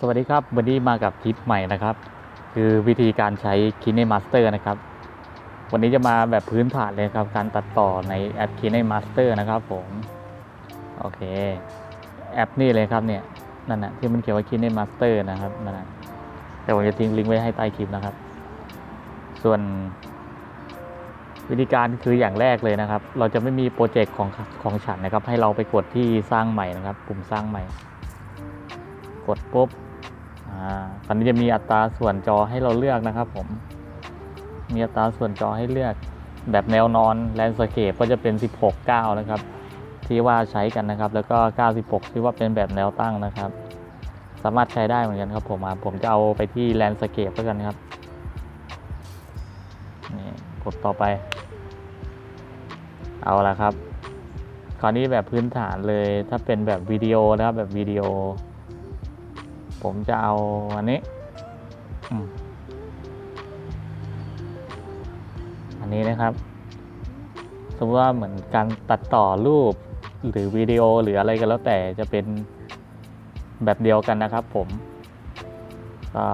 สวัสดีครับ วันนี้มากับคลิปใหม่นะครับ คือวิธีการใช้ Kine Master นะครับ วันนี้จะมาแบบพื้นฐานเลยครับ การตัดต่อในแอป Kine Master นะครับผมโอเค แอปนี่เลยครับเนี่ยนั่นนะที่มันเขียนว่า Kine Master นะครับนั่นนะแต่ผมจะทิ้งลิงก์ไว้ให้ใต้คลิปนะครับ ส่วนวิธีการคืออย่างแรกเลยนะครับ เราจะไม่มีโปรเจกต์ของของฉันนะครับ ให้เราไปกดที่สร้างใหม่นะครับ ปุ่มสร้างใหม่ กดปุ๊บ อ่าตอนนี้จะมีอัตราส่วนจอให้เราเลือกนะครับ ผม มีอัตราส่วนจอให้เลือก แบบแนวนอนแลนสเคปก็จะเป็น 16 9 นะครับ ที่ว่าใช้กันนะครับ แล้วก็ 96 ที่ว่าเป็นแบบแนวตั้งนะครับ สามารถใช้ได้เหมือนกันครับ ผมผมจะเอาไปที่แลนสเคปแล้วกันครับนี่กดต่อไป เอาละครับ คราวนี้แบบพื้นฐานเลยถ้าเป็นแบบวิดีโอนะครับแบบวิดีโอ ผมจะเอาอันนี้ อันนี้นะครับ สมมติว่าเหมือนการตัดต่อรูปหรือวิดีโอหรืออะไรก็แล้วแต่จะเป็นแบบเดียวกันนะครับ ผมก็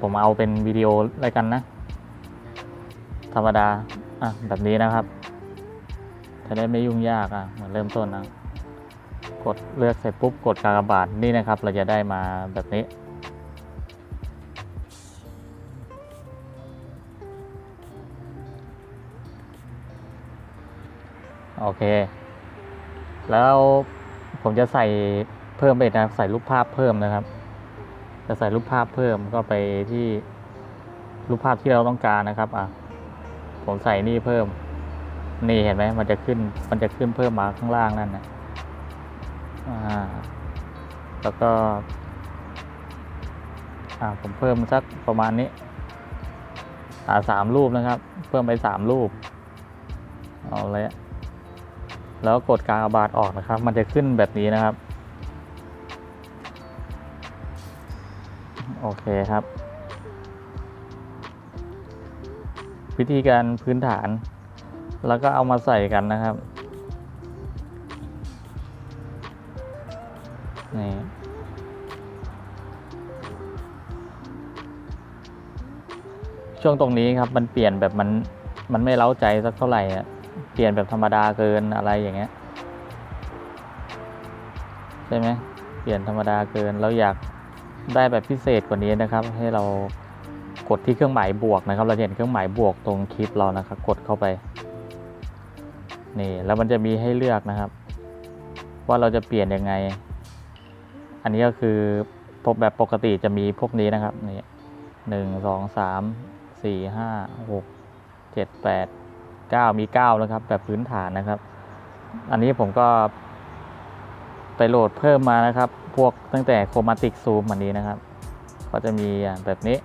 ผมเอาเป็นวิดีโออะไรกันนะ ธรรมดาอะแบบนี้นะครับจะได้ไม่ยุ่งยากอะเหมือนเริ่มต้นนะ กดเลือกเสร็จปุ๊บกดกากบาทนี่นะครับ เราจะได้มาแบบนี้ โอเค แล้วผมจะใส่เพิ่มไปนะใส่รูปภาพเพิ่มนะครับ จะใส่รูปภาพเพิ่มก็ไปที่รูปภาพที่เราต้องการนะครับอะผมใส่นี่เพิ่ม นี่เห็นไหมมันจะขึ้นมันจะขึ้นเพิ่มมาข้างล่างนั่นนะ แล้วก็อ่าผมเพิ่มสักประมาณนี้อ่าสามรูปนะครับ เพิ่มไปสามรูป เอาเลยอะแล้วกดกากบาทออกนะครับ มันจะขึ้นแบบนี้นะครับ โอเคครับ วิธีการพื้นฐาน แล้วก็เอามาใส่กันนะครับ ช่วงตรงนี้ครับมันเปลี่ยนแบบมันมันไม่เล้าใจสักเท่าไหร่อะเปลี่ยนแบบธรรมดาเกินอะไรอย่างเงี้ยใช่ไหมเปลี่ยนธรรมดาเกินเราอยากได้แบบพิเศษกว่านี้นะครับ ให้เรากดที่เครื่องหมายบวกนะครับ เราเห็นเครื่องหมายบวกตรงคลิปเรานะครับ กดเข้าไปนี่แล้วมันจะมีให้เลือกนะครับ ว่าเราจะเปลี่ยนยังไง อันนี้ก็คือแบบปกติจะมีพวกนี้นะครับนี่หนึ่งสองสาม สี่ห้าหกเจ็ดแปดเก้ามีเก้านะครับ แบบพื้นฐานนะครับ อันนี้ผมก็ ไปโหลดเพิ่มมานะครับ พวกตั้งแต่โคมาติกซูมอันนี้นะครับ ก็จะมีอย่างแบบนี้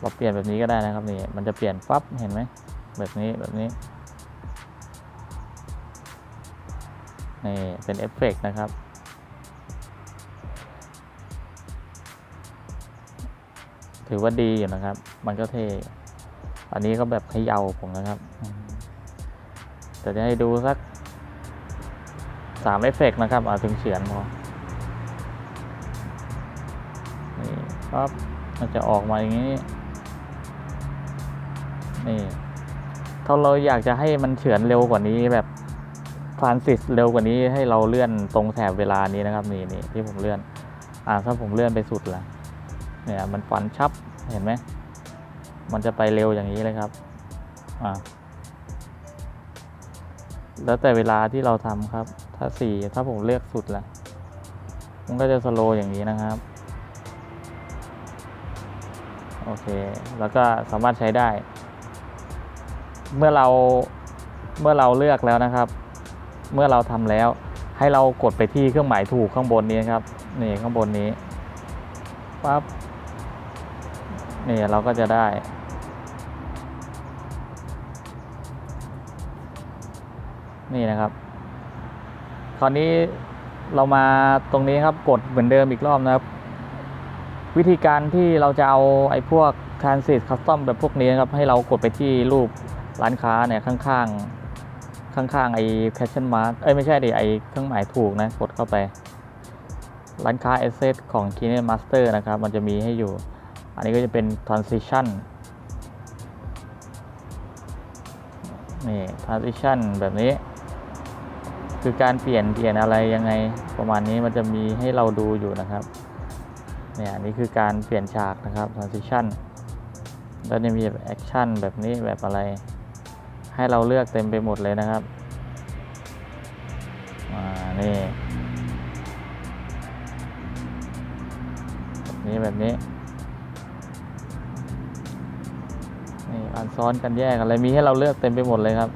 เราเปลี่ยนแบบนี้ก็ได้นะครับนี่มันจะเปลี่ยนปั๊บเห็นไหมแบบนี้แบบนี้นี่เป็นเอฟเฟกต์นะครับ ถือว่าดีอยู่นะครับ มันก็เท่ อันนี้ก็แบบเขย่าผมนะครับ แต่จะให้ดูสักสามเอฟเฟกต์นะครับ เอาถึงเฉือนพอ นี่ปั๊บมันจะออกมาอย่างนี้ นี่ ถ้าเราอยากจะให้มันเฉือนเร็วกว่านี้แบบฟานซิสเร็วกว่านี้ให้เราเลื่อนตรงแถบเวลานี้นะครับ นี่นี่ที่ผมเลื่อน อ่าถ้าผมเลื่อนไปสุดละ เนี่ยมันฟันชับเห็นไหมมันจะไปเร็วอย่างนี้เลยครับอ่าแล้วแต่เวลาที่เราทำครับ ถ้าสี่ถ้าผมเลือกสุดละมันก็จะสโลอย่างนี้นะครับ โอเค แล้วก็สามารถใช้ได้ เมื่อเราเมื่อเราเลือกแล้วนะครับ เมื่อเราทำแล้วให้เรากดไปที่เครื่องหมายถูกข้างบนนี้ครับ นี่ข้างบนนี้ปั๊บ นี่เราก็จะได้ นี่นะครับ คราวนี้เรามาตรงนี้ครับกดเหมือนเดิมอีกรอบนะครับ วิธีการที่เราจะเอาไอ้พวก Transit Custom แบบพวกนี้นครับ ให้เรากดไปที่รูปร้านค้าเนี่ยข้างๆ ข้างๆ ไอ้ Passion Mark เอ้ย ไม่ใช่ดิไอ้เครื่องหมายถูกนะ กดเข้าไป ร้านค้า Asset ของ KineMaster นะครับ มันจะมีให้อยู่ อันนี้ก็จะเป็น Transition นี่ Transition แบบนี้ คือการเปลี่ยนเปลี่ยนอะไรยังไงประมาณนี้มันจะมีให้เราดูอยู่นะครับเนี่ยอันนี่คือการเปลี่ยนฉากนะครับ Transition แล้วจะมีแบบ Action แบบนี้แบบอะไร ให้เราเลือกเต็มไปหมดเลยนะครับอ่านี่แบบนี้แบบนี้ กันซ้อนกันแยกอะไรมีให้เราเลือกเต็มไปหมดเลยครับ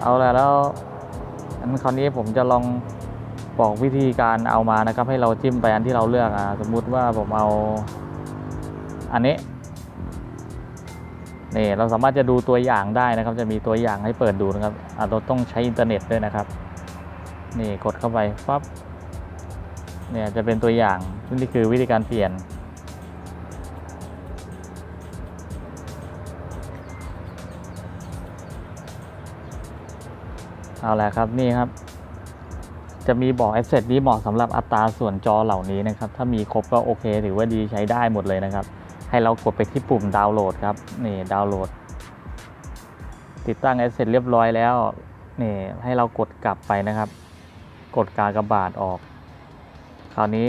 เอาละแล้วอันคราวนี้ผมจะลองบอกวิธีการเอามานะครับ ให้เราจิ้มไปอันที่เราเลือกอะสมมุติว่าผมเอา อันนี้นี่เราสามารถจะดูตัวอย่างได้นะครับ จะมีตัวอย่างให้เปิดดูนะครับอาจจะต้องใช้อินเทอร์เน็ตด้วยนะครับ นี่กดเข้าไปปั๊บเนี่ยจะเป็นตัวอย่างนี่คือวิธีการเปลี่ยน เอาละครับนี่ครับ จะมีบอก a อ s เ e t นี้เหมาะสำหรับอัตราส่วนจอเหล่านี้นะครับ ถ้ามีครบก็โอเคถือว่าดีใช้ได้หมดเลยนะครับ ให้เรากดไปที่ปุ่มดาวน์โหลดครับนี่ดาวน์โหลด ติดตั้ง a อ s เ e t เรียบร้อยแล้วนี่ให้เรากดกลับไปนะครับ กดกากบาทออก คราวนี้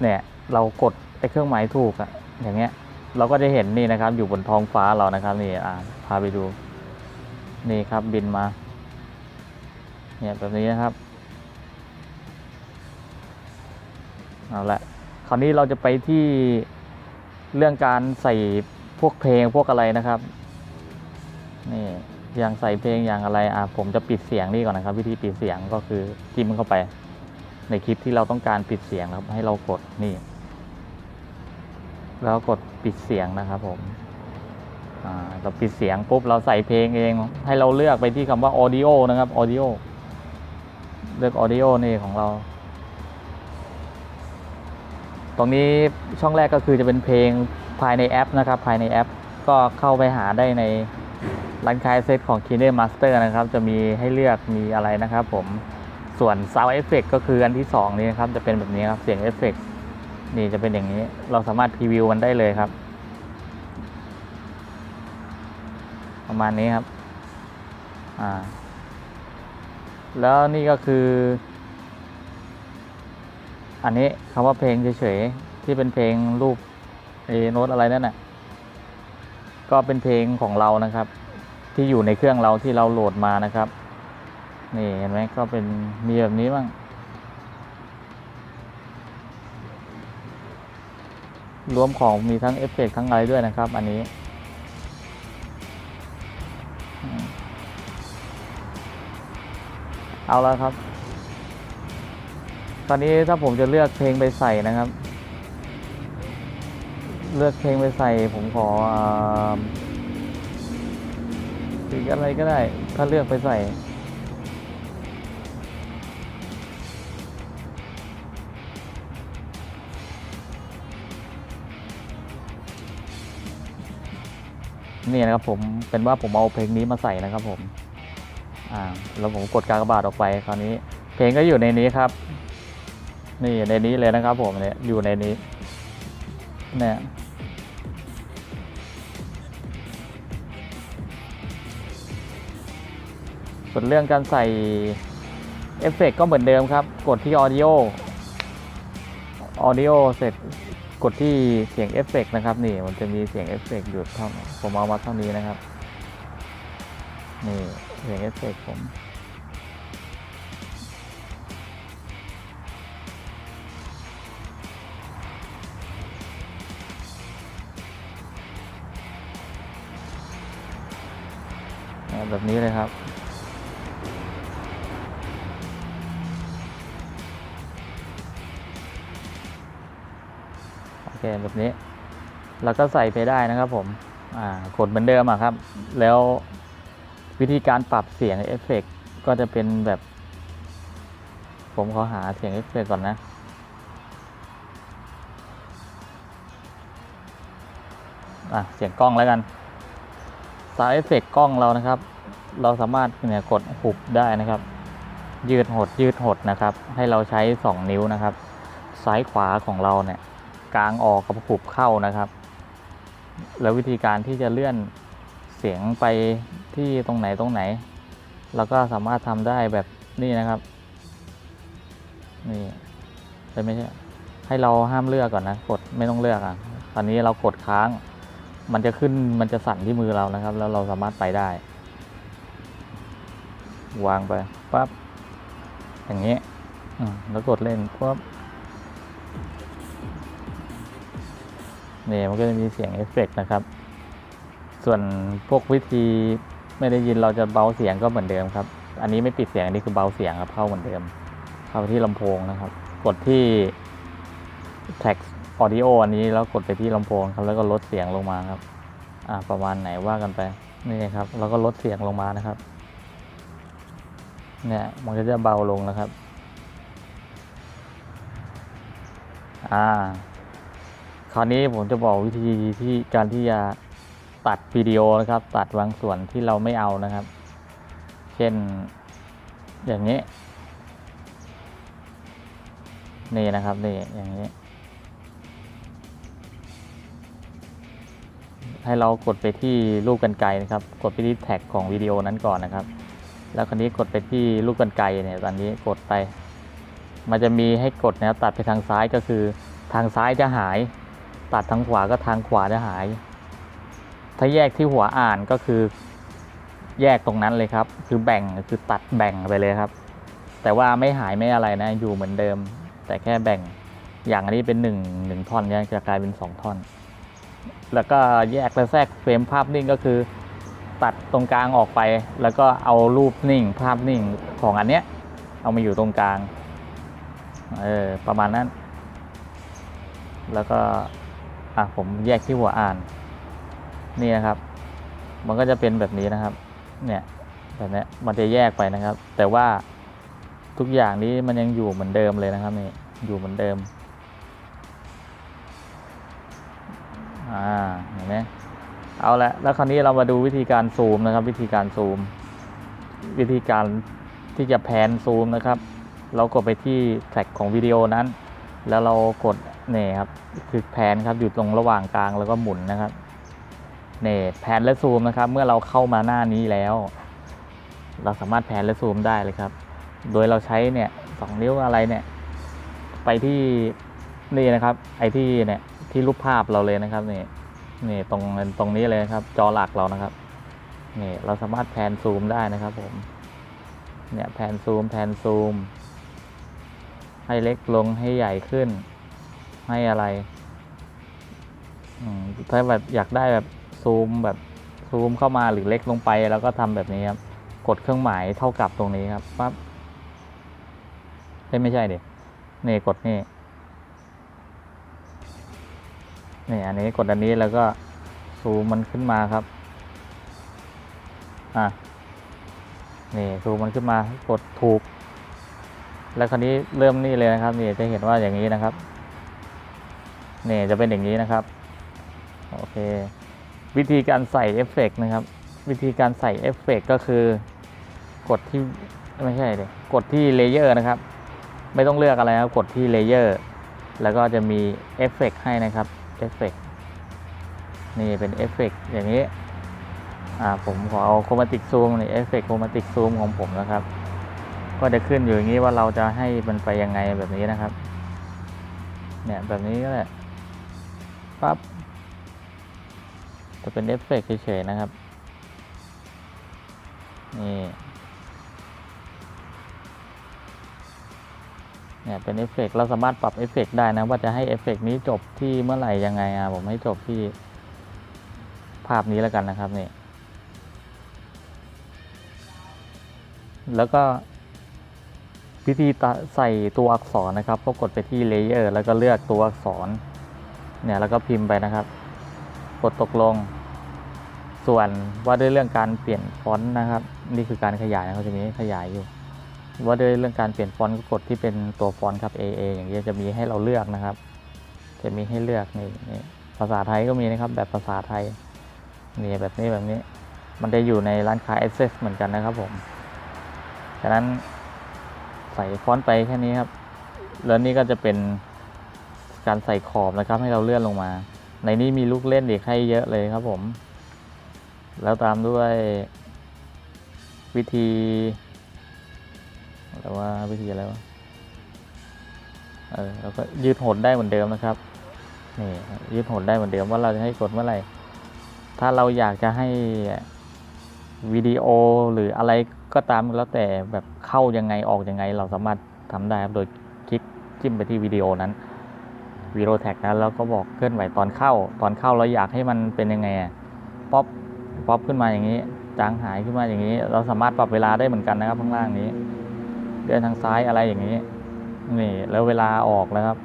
เนี่ยเรากดไอ้เครื่องหมายถูกอะอย่างเงี้ยเราก็จะเห็นนี่นะครับอยู่บนท้องฟ้าเรานะครับนี่อ่าพาไปดูนี่ครับบินมา เนี่ยแบบนี้นะครับ เอาละคราวนี้เราจะไปที่เรื่องการใส่พวกเพลงพวกอะไรนะครับ นี่อย่างใส่เพลงอย่างอะไรอะผมจะปิดเสียงนี่ก่อนนะครับ วิธีปิดเสียงก็คือจิ้มเข้าไป ในคลิปที่เราต้องการปิดเสียงครับ ให้เรากดนี่ แล้วกดปิดเสียงนะครับ ผมอ่าเราปิดเสียงปุ๊บเราใส่เพลงเอง ให้เราเลือกไปที่คำว่า audio นะครับ audio เลือก audio นี่ของเรา ตรงนี้ช่องแรกก็คือจะเป็นเพลงภายในแอปนะครับ ภายในแอป ก็เข้าไปหาได้ในร้านค้าเซตของ Kine Master นะครับ จะมีให้เลือกมีอะไรนะครับผม ส่วน Sound Effect ก็คืออันที่ 2 นี้นะครับ จะเป็นแบบนี้ครับ เสียงเอฟเฟกนี่จะเป็นอย่างนี้ เราสามารถพรีวิวมันได้เลยครับ ประมาณนี้ครับ อ่า แล้วนี่ก็คือ อันนี้คำว่าเพลงเฉยๆ ที่เป็นเพลงรูปเอโน้ตอะไรนั่นน่ะก็เป็นเพลงของเรานะครับ ที่อยู่ในเครื่องเราที่เราโหลดมานะครับ นี่เห็นไหมก็เป็นมีแบบนี้บ้างรวมของมีทั้งเอฟเฟกต์ทั้งอะไรด้วยนะครับ อันนี้ เอาแล้วครับ ตอนนี้ถ้าผมจะเลือกเพลงไปใส่นะครับ เลือกเพลงไปใส่ผมขอสีอะไรก็ได้ ถ้าเลือกไปใส่นี่นะครับผมเป็นว่าผมเอาเพลงนี้มาใส่นะครับผม อ่าแล้วผมกดกากบาทออกไปคราวนี้ เพลงก็อยู่ในนี้ครับ นี่ในนี้เลยนะครับ ผมเนี่ยอยู่ในนี้เนี่ยส่วนเรื่องการใส่เอฟเฟกก็เหมือนเดิมครับ กดที่ Audio Audio เสร็จกดที่เสียงเอฟเฟกนะครับ นี่มันจะมีเสียงเอฟเฟกอยู่เท่าผมเอามาเท่านี้นะครับ นี่ เสียงเอฟเฟกผมแบบนี้เลยครับ โอเค แบบนี้ แล้วก็ใส่ไปได้นะครับผม อ่ากดเหมือนเดิมอะครับ แล้ว วิธีการปรับเสียงเอฟเฟกต์ก็จะเป็นแบบ ผมขอหาเสียงเอฟเฟกต์ก่อนนะอะเสียงกล้องแล้วกันสายเอฟเฟกต์กล้องเรานะครับ เราสามารถเนี่ยกดหุบได้นะครับ ยืดหดยืดหดนะครับ ให้เราใช้ 2 นิ้วนะครับ ซ้ายขวาของเราเนี่ยกลางออกกับหุบเข้านะครับ แล้ววิธีการที่จะเลื่อนเสียงไป ที่ตรงไหนตรงไหน เราก็สามารถทำได้แบบนี้นะครับ นี่ใช่ไม่ใช่ให้เราห้ามเลือกก่อนนะกดไม่ต้องเลือกอะตอนนี้เรากดค้าง มันจะขึ้นมันจะสั่นที่มือเรานะครับ แล้วเราสามารถไปได้ วางไปปั๊บอย่างนี้อืมแล้วกดเล่นปั๊บนี่ยมันก็จะมีเสียงเอฟเฟกต์นะครับ ส่วนพวกวิธี ไม่ได้ยินเราจะเบาเสียงก็เหมือนเดิมครับ อันนี้ไม่ปิดเสียงอันนี้คือเบาเสียงครับเข้าเหมือนเดิม เข้าที่ลำโพงนะครับ กดที่ text audio อันนี้แล้วกดไปที่ลำโพงครับ แล้วก็ลดเสียงลงมาครับ อ่าประมาณไหนว่ากันไปนี่ครับ แล้วก็ลดเสียงลงมานะครับ เนี่ยมันก็จะเบาลงนะครับ อ่า คราวนี้ผมจะบอกวิธีที่การที่จะ ตัดวิดีโอนะครับ ตัดบางส่วนที่เราไม่เอานะครับ เช่นอย่างนี้ นี่นะครับนี่อย่างนี้ ให้เรากดไปที่รูปกันไกรนะครับ กดไปที่แท็กของวิดีโอนั้นก่อนนะครับ แล้วคราวนี้กดไปที่ลูกกันไกรเนี่ยตอนนี้กดไป มันจะมีให้กดนะครับตัดไปทางซ้ายก็คือ ทางซ้ายจะหาย ตัดทางขวาก็ทางขวาจะหาย ถ้าแยกที่หัวอ่านก็คือแยกตรงนั้นเลยครับ คือแบ่งคือตัดแบ่งไปเลยครับ แต่ว่าไม่หายไม่อะไรนะ อยู่เหมือนเดิม แต่แค่แบ่งอย่างอันนี้เป็นหนึ่งหนึ่งท่อนเนี่ยจะกลายเป็นสองท่อน แล้วก็แยกและแทรกเฟรมภาพนิ่งก็คือ ตัดตรงกลางออกไป แล้วก็เอารูปนิ่ง ภาพนิ่งของอันเนี้ยเอามาอยู่ตรงกลางเออประมาณนั้น แล้วก็อะผมแยกที่หัวอ่าน นี่นะครับ มันก็จะเป็นแบบนี้นะครับ เนี่ยแบบนี้มันจะแยกไปนะครับ แต่ว่าทุกอย่างนี้มันยังอยู่เหมือนเดิมเลยนะครับนี่อยู่เหมือนเดิมอ่าเห็นไหมเอาละแล้วคราวนี้เรามาดูวิธีการซูมนะครับ วิธีการซูม วิธีการที่จะแพนซูมนะครับ เรากดไปที่แท็กของวิดีโอนั้น แล้วเรากดเนี่ยครับคือแพนครับอยู่ตรงระหว่างกลางแล้วก็หมุนนะครับ เนี่แพนและซูมนะครับ เมื่อเราเข้ามาหน้านี้แล้ว เราสามารถแพนและซูมได้เลยครับ โดยเราใช้เนี่ยสองนิ้วอะไรเนี่ย ไปที่นี่นะครับ ไอที่เนี่ยที่รูปภาพเราเลยนะครับนี่นี่ตรงตรงนี้เลยนะครับ จอหลักเรานะครับนี่เราสามารถแพนซูมได้นะครับผมเนี่ยแพนซูมแพนซูม ให้เล็กลงให้ใหญ่ขึ้น ให้อะไรถ้าแบบอยากได้แบบ ซูมแบบซูมเข้ามาหรือเล็กลงไปแล้วก็ทำแบบนี้ครับ กดเครื่องหมายเท่ากับตรงนี้ครับปั๊บเอ้ยไม่ใช่เดินี่กดนี่นี่อันนี้กดอันนี้แล้วก็ซูมมันขึ้นมาครับอะนี่ซูมมันขึ้นมากดถูก แล้วคราวนี้เริ่มนี่เลยนะครับนี่จะเห็นว่าอย่างนี้นะครับนี่จะเป็นอย่างนี้นะครับ โอเค วิธีการใส่เอฟเฟกต์นะครับ วิธีการใส่เอฟเฟกต์ก็คือกดที่ไม่ใช่เลยกดที่เลเยอร์นะครับ ไม่ต้องเลือกอะไรครับกดที่เลเยอร์แล้วก็จะมีเอฟเฟกต์ให้นะครับเอฟเฟกต์นี่เป็นเอฟเฟกต์อย่างนี้อ่าผมขอเอาโครมาติกซูมนี่เอฟเฟกต์โครมาติกซูมของผมนะครับ ก็จะขึ้นอยู่อย่างนี้ว่าเราจะให้มันไปยังไงแบบนี้นะครับเนี่ยแบบนี้ก็แหละปั๊บ จะเป็นเอฟเฟกต์เฉยๆนะครับ นี่เนี่ยเป็นเอฟเฟกต์เราสามารถปรับเอฟเฟกต์ได้นะว่าจะให้เอฟเฟกต์นี้จบที่เมื่อไหร่ยังไงอะผมให้จบที่ภาพนี้แล้วกันนะครับนี่แล้วก็วิธีใส่ตัวอักษรนะครับ ก็กดไปที่เลเยอร์แล้วก็เลือกตัวอักษรเนี่ยแล้วก็พิมพ์ไปนะครับ กดตกลง ส่วนว่าด้วยเรื่องการเปลี่ยนฟอนต์นะครับ นี่คือการขยายนะเขาจะมีให้ขยายอยู่ ว่าด้วยเรื่องการเปลี่ยนฟอนต์ก็กดที่เป็นตัวฟอนต์ครับ AA อย่างนี้จะมีให้เราเลือกนะครับ จะมีให้เลือกนี่นี่ภาษาไทยก็มีนะครับ แบบภาษาไทยนี่แบบนี้แบบนี้ มันจะอยู่ในร้านค้า Access เหมือนกันนะครับผมฉะนั้นใส่ฟอนต์ไปแค่นี้ครับ แล้วนี่ก็จะเป็นการใส่ขอบนะครับ ให้เราเลื่อนลงมา ในนี้มีลูกเล่นอีกให้เยอะเลยครับผม แล้วตามด้วยวิธีอะไรว่าวิธีอะไรวะ เออแล้วก็ยืดหดได้เหมือนเดิมนะครับ นี่ยืดหดได้เหมือนเดิมว่าเราจะให้กดเมื่อไหร่ ถ้าเราอยากจะให้วิดีโอหรืออะไรก็ตามแล้วแต่แบบเข้ายังไงออกยังไงเราสามารถทำได้ครับโดยคลิกจิ้มไปที่วิดีโอนั้น วีโอแท็กนั้นแล้วก็บอกเคลื่อนไหวตอนเข้า ตอนเข้าเราอยากให้มันเป็นยังไงป๊อปป๊อปขึ้นมาอย่างนี้ จางหายขึ้นมาอย่างนี้ เราสามารถปรับเวลาได้เหมือนกันนะครับข้างล่างนี้เลื่อนทางซ้ายอะไรอย่างนี้นี่แล้วเวลาออกแล้วครับ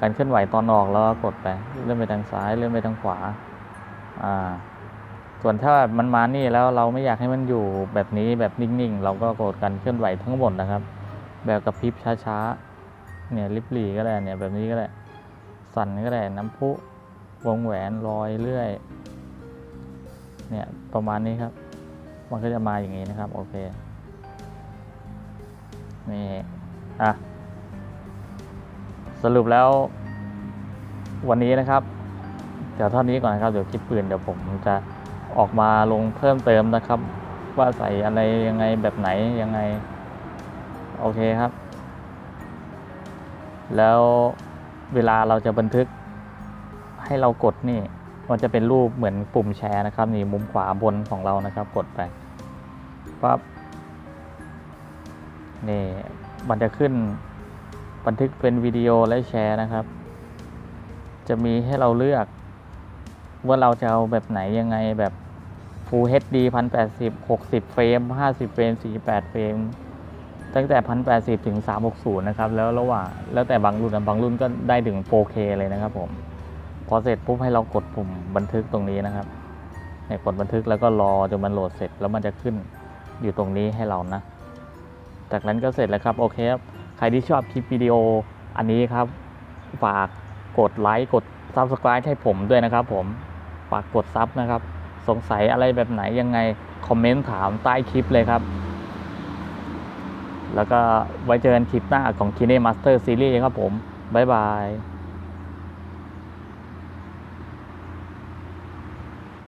การเคลื่อนไหวตอนออกแล้วก็กดไปเลื่อนไปทางซ้ายเลื่อนไปทางขวาอ่าส่วนถ้ามันมานี่แล้วเราไม่อยากให้มันอยู่แบบนี้แบบนิ่งๆ เราก็กดการเคลื่อนไหวทั้งหมดนะครับ แบบกระพริบช้าๆเนี่ยลิบหลีก็ได้เนี่ยแบบนี้ก็ได้ สั่นก็ได้น้ำพุวงแหวนลอยเรื่อย เนี่ยประมาณนี้ครับ มันก็จะมาอย่างนี้นะครับ โอเค นี่ อะ สรุปแล้ว วันนี้นะครับ เดี๋ยวเท่านี้ก่อนนะครับ เดี๋ยวคลิปปืนเดี๋ยวผมจะออกมาลงเพิ่มเติมนะครับ ว่าใส่อะไรยังไงแบบไหนยังไง โอเคครับ แล้ว เวลาเราจะบันทึกให้เรากดนี่มันจะเป็นรูปเหมือนปุ่มแชร์นะครับนี่มุมขวาบนของเรานะครับ กดไปปั๊บนี่มันจะขึ้นบันทึกเป็นวิดีโอและแชร์นะครับ จะมีให้เราเลือกว่าเราจะเอาแบบไหนยังไงแบบ Full HD 1080 60 เฟรม 50 เฟรม 48 เฟรม ตั้งแต่ 1080 ถึง 360 นะครับ แล้วระหว่างแล้วแต่บางรุ่นนะบางรุ่นก็ได้ถึง 4K เลยนะครับผม พอเสร็จปุ๊บให้เรากดปุ่มบันทึกตรงนี้นะครับเนี่ยกดบันทึกแล้วก็รอจนมันโหลดเสร็จแล้วมันจะขึ้นอยู่ตรงนี้ให้เรานะ จากนั้นก็เสร็จแล้วครับ โอเคครับ ใครที่ชอบคลิปวิดีโออันนี้ครับ ฝากกดไลค์กด Subscribe ให้ผมด้วยนะครับผม ฝากกดซับนะครับ สงสัยอะไรแบบไหนยังไง คอมเมนต์ถามใต้คลิปเลยครับ แล้วก็ไว้เจอกันคลิปหน้าของ Kine Master Series ครับผม บ๊ายบาย